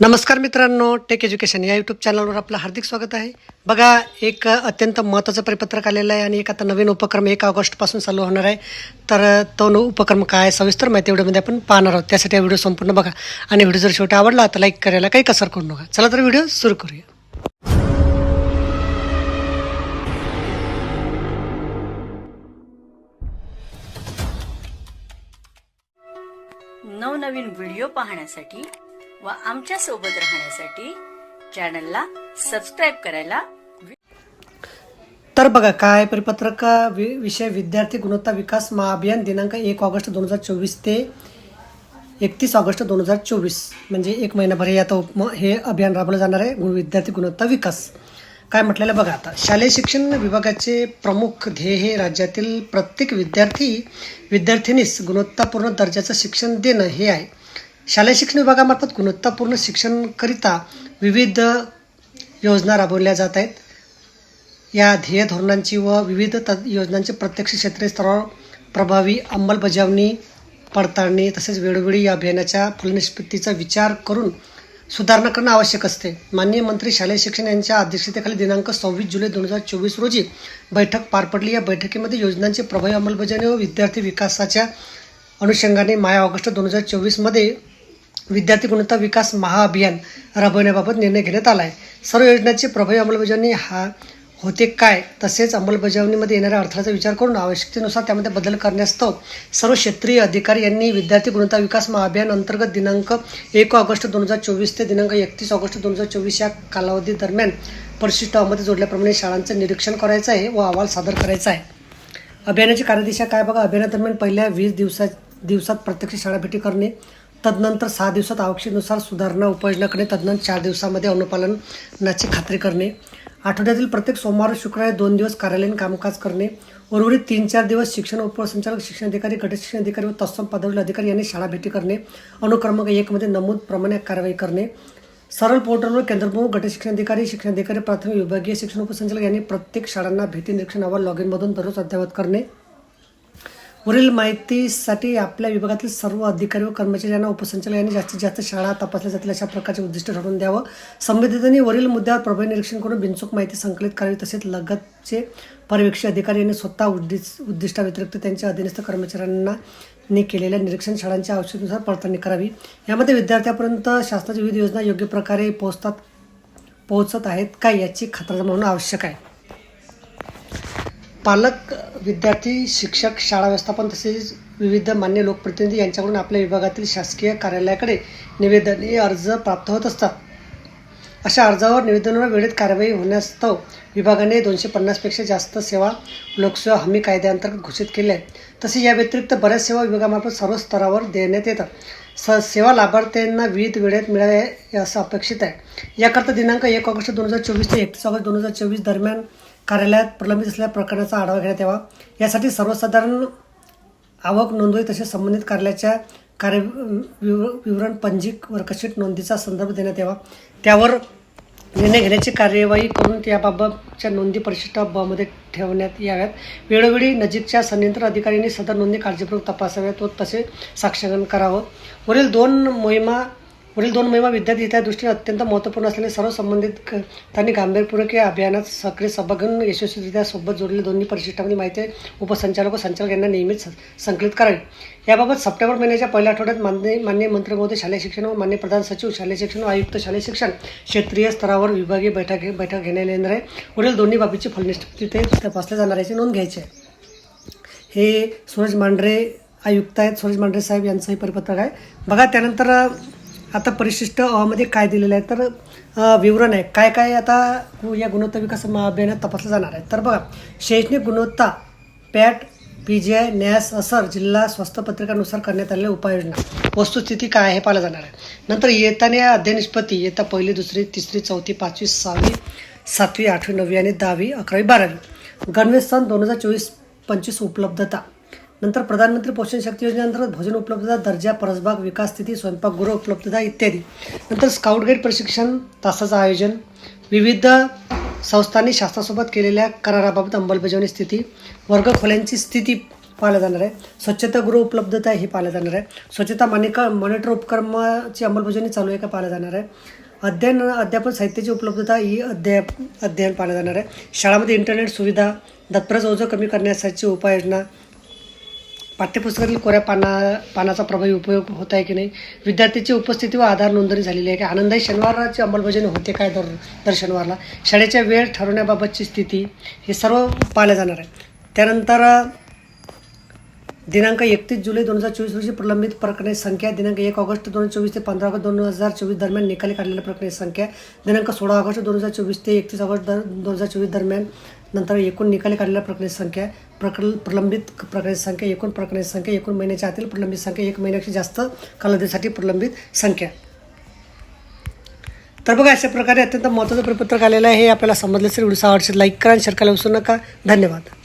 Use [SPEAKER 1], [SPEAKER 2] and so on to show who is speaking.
[SPEAKER 1] नमस्कार मित्रांनो take education या यूट्यूब चॅनलवर आपलं हार्दिक स्वागत आहे. बघा एक अत्यंत महत्त्वाचं परिपत्रक आलेलं आहे आणि एक आता नवीन उपक्रम एक ऑगस्टपासून चालू होणार आहे. तर तो न- उपक्रम काय आहे, सविस्तर माहिती व्हिडिओमध्ये आपण पाहणार आहोत. त्यासाठी हा व्हिडिओ संपूर्ण बघा आणि व्हिडिओ जर शेवटी आवडला तर लाईक करायला काही कसर करू नका. चला तर व्हिडिओ सुरू करूया.
[SPEAKER 2] नवनवीन व्हिडिओ पाहण्यासाठी व आमच्यासोबत राहण्यासाठी चॅनलला सबस्क्राईब करायला
[SPEAKER 1] तर बघा काय परिपत्रक वि विषय विद्यार्थी गुणवत्ता विकास महाअभियान दिनांक एक ऑगस्ट दोन हजार चोवीस ते एकतीस ऑगस्ट दोन हजार चोवीस म्हणजे एक महिनाभर हे आता उप हे अभियान राबवलं जाणार आहे विद्यार्थी गुणवत्ता विकास. काय म्हटलेलं बघा आता शालेय शिक्षण विभागाचे प्रमुख ध्येय हे राज्यातील प्रत्येक विद्यार्थी विद्यार्थिनीस गुणवत्तापूर्ण दर्जाचं शिक्षण देणं हे आहे. शालेय शिक्षण विभागामार्फत गुणवत्तापूर्ण शिक्षणकरिता विविध योजना राबवल्या जात आहेत. या ध्येय धोरणांची व विविध त योजनांची प्रत्यक्ष क्षेत्रीय स्तरावर प्रभावी अंमलबजावणी पडताळणी तसेच वेळोवेळी या अभियानाच्या फलनिष्पत्तीचा विचार करून सुधारणा करणं आवश्यक असते. माननीय मंत्री शालेय शिक्षण यांच्या अध्यक्षतेखाली दिनांक सव्वीस जुलै दोन हजार चोवीस रोजी बैठक पार पडली. या बैठकीमध्ये योजनांची प्रभावी अंमलबजावणी व विद्यार्थी विकासाच्या अनुषंगाने माया ऑगस्ट दोन हजार चोवीसमध्ये विद्यार्थी गुणवत्ता विकास महाअभियान राबवण्याबाबत निर्णय घेण्यात आला आहे सर्व योजनांची प्रभावी अंमलबजावणी हा होते काय? तसेच अंमलबजावणीमध्ये येणाऱ्या अडथळ्याचा विचार करून आवश्यकतेनुसार त्यामध्ये बदल करण्यास्तव सर्व क्षेत्रीय अधिकारी यांनी विद्यार्थी गुणवत्ता विकास महाअभियान अंतर्गत दिनांक एक ऑगस्ट दोन हजार चोवीस ते दिनांक एकतीस ऑगस्ट दोन हजार चोवीस या कालावधी दरम्यान परिशिष्ट जोडल्याप्रमाणे शाळांचं निरीक्षण करायचं आहे व अहवाल सादर करायचा आहे. अभियानाची कार्यदिशा काय बघा? अभियानादरम्यान पहिल्या वीस दिवसा दिवसात प्रत्यक्ष शाळा भेटी करणे तदनंतर सहा दिवसात आवश्यकनुसार सुधारणा उपाययोजना करणे तदनंतर चार दिवसामध्ये अनुपालनाची खात्री करणे. आठवड्यातील प्रत्येक सोमवार शुक्रवारी दोन दिवस कार्यालयीन कामकाज करणे. उर्वरित तीन चार दिवस शिक्षण उपसंचालक शिक्षण अधिकारी गट शिक्षण अधिकारी व तत्सम पदवील अधिकारी यांनी शाळा भेटी करणे. अनुक्रमांक एकमध्ये नमूद प्रमाणे कारवाई करणे. सरळ पोर्टलवर केंद्रप्रमुख गट शिक्षण अधिकारी शिक्षण अधिकारी प्राथमिक विभागीय शिक्षण उपसंचालक यांनी प्रत्येक शाळांना भेटी निरीक्षण अहवाल लॉग इनमधून दररोज अद्ययावत करणे. वरील माहितीसाठी आपल्या विभागातील सर्व अधिकारी व कर्मचारी यांना उपसंचालक यांनी जास्तीत जास्त शाळा तपासल्या जातील अशा प्रकारचे उद्दिष्ट ठरवून द्यावं. संबंधितांनी वरील मुद्द्यावर प्रभावी निरीक्षण करून बिनचूक माहिती संकलित करावी तसेच लगतचे पर्यवेक्षी अधिकारी यांनी स्वतः उद्दिष्ट उद्दिष्टाव्यतिरिक्त त्यांच्या अधीनस्थ कर्मचाऱ्यांना ने केलेल्या निरीक्षण शाळांच्या आवश्यकतेनुसार पडताळणी करावी. यामध्ये विद्यार्थ्यापर्यंत शासनाच्या विविध योजना योग्य प्रकारे पोहोचतात पोहोचत आहेत का याची खात्री म्हणून आवश्यक आहे. पालक विद्यार्थी शिक्षक शाळा व्यवस्थापन तसेच विविध मान्य लोकप्रतिनिधी यांच्याकडून आपल्या विभागातील शासकीय कार्यालयाकडे निवेदने अर्ज प्राप्त होत असतात. अशा अर्जावर निवेदनावर वेळेत कारवाई होण्यास्तव विभागाने दोनशे पन्नासपेक्षा जास्त सेवा लोकसेवा हमी कायद्याअंतर्गत घोषित केल्या आहेत. तसे या व्यतिरिक्त बऱ्याच सेवा विभागामार्फत सर्व स्तरावर देण्यात येतात. स सेवा लाभार्थ्यांना विविध वेळेत मिळावे असं अपेक्षित आहे. याकरता दिनांक एक ऑगस्ट दोन हजार चोवीस ते एकतीस ऑगस्ट दोन हजार चोवीस दरम्यान कार्यालयात प्रलंबित असलेल्या प्रकरणाचा आढावा घेण्यात यावा. यासाठी सर्वसाधारण आवक नोंदवही तसेच संबंधित कार्यालयाच्या कार्य विव- विवरण पंजिक वर्कशीट नोंदीचा संदर्भ देण्यात यावा. त्यावर निर्णय घेण्याची कार्यवाही करून याबाबतच्या नोंदी परिशिष्ट बमध्ये मध्ये ठेवण्यात याव्यात. वेळोवेळी नजीकच्या संनियंत्रण अधिकाऱ्यांनी सदर नोंदी काळजीपूर्वक तपासाव्यात व तसे साक्षगण करावं. वरील दोन मोहिमा पुढील दोन महिमा विद्यार्थी त्या दृष्टीने अत्यंत महत्त्वपूर्ण असल्याने सर्व संबंधित क- त्यांनी गांभीर्यपूर्वक या अभियानात सक्रिय सहभाग घेऊन यशस्वीरित्या सोबत जोडलेल्या दोन्ही परिशिष्टामध्ये माहिती उपसंचालक व संचालक यांना नियमित संकलित करावी. याबाबत सप्टेंबर महिन्याच्या पहिल्या आठवड्यात मान्य मान्य मंत्री महोदय शालेय शिक्षण व मान्य प्रधान सचिव शालेय शिक्षण व आयुक्त शालेय शिक्षण क्षेत्रीय स्तरावर विभागीय बैठक बैठक घेण्यात येणार आहे. पुढील दोन्ही बाबीची फलनिष्पत्ती ते तपासल्या जाणार याची नोंद घ्यायची आहे. हे सूरज मांढरे आयुक्त आहेत. सूरज मांढरे साहेब यांचं हे परिपत्रक आहे. बघा त्यानंतर आता परिशिष्ट अमध्ये काय दिलेलं आहे? तर विवरण आहे. काय काय आता या गुणवत्ता विकास महाअभियानात तपासलं जाणार आहे. तर बघा शैक्षणिक गुणवत्ता पॅट पी जी आय न्यास असर जिल्हा स्वास्थ्य पत्रिकानुसार करण्यात आलेल्या उपाययोजना वस्तुस्थिती काय आहे पाहिलं जाणार आहे. नंतर येताना अध्ययन निष्पत्ती येता पहिली दुसरी तिसरी चौथी पाचवी सहावी सातवी आठवी नववी आणि दहावी अकरावी बारावी. गणवेश सन दोन हजार चोवीस पंचवीस उपलब्धता. नंतर प्रधानमंत्री पोषण शक्ती योजनेअंतर्गत भोजन उपलब्धता दर्जा परसबाग विकास स्थिती स्वयंपाकगृह उपलब्धता इत्यादी. नंतर स्काउट गाईड प्रशिक्षण तासाचं आयोजन. विविध संस्थांनी शासनासोबत केलेल्या कराराबाबत अंमलबजावणी स्थिती. वर्गखोल्यांची स्थिती पाहिलं जाणार आहे. स्वच्छतागृह उपलब्धता हे पाहिलं जाणार आहे. स्वच्छता मानिका मॉनिटर उपक्रमाची अंमलबजावणी चालू आहे का पाहिलं जाणार आहे. अध्ययन अध्यापन साहित्याची उपलब्धता ही अध्याय अध्ययन पाहिलं जाणार आहे. शाळामध्ये इंटरनेट सुविधा दप्तराचं ओझं कमी करण्यासाठी उपाययोजना पाठ्यपुस्तकातील कोऱ्या पाना पानाचा प्रभावी उपयोग होत आहे की नाही? विद्यार्थ्याची उपस्थिती व आधार नोंदणी झालेली आहे. की आनंदाई शनिवाराची अंमलबजावणी होते काय दर दर शनिवारला? शाळेच्या वेळ ठरवण्याबाबतची स्थिती हे सर्व पाहिलं जाणार आहे त्यानंतर दिनांक एकतीस जुलै दोन हज़ार चोवीस रोजी प्रलंबित प्रकरणे संख्या दिनांक एक ऑगस्ट दोन हज़ार चोवीस ते पंधरा ऑगस्ट दोन हज़ार चोवीस दरम्यान निकाली काढलेल्या प्रकरणे संख्या दिनांक सोळा ऑगस्ट दोन हज़ार चोवीस ते एकतीस ऑगस्ट दर दोन हज़ार चोवीस दरम्यान नंतर एकूण निकाली काढलेल्या प्रकरणाची संख्या, प्रकरण प्रलंबित प्रकरणाची संख्या, एकूण प्रकरणाची संख्या, एकूण महिन्याच्या आतील प्रलंबित संख्या, एक महिन्यापेक्षा जास्त कालावधीसाठी प्रलंबित संख्या. तर बघा, अशा प्रकारे अत्यंत महत्त्वाचं परिपत्रक आलेलं आहे. हे आपल्याला समजलं असेल आवडશે लाईक करा आणि शेअर करायला विसरू नका. धन्यवाद.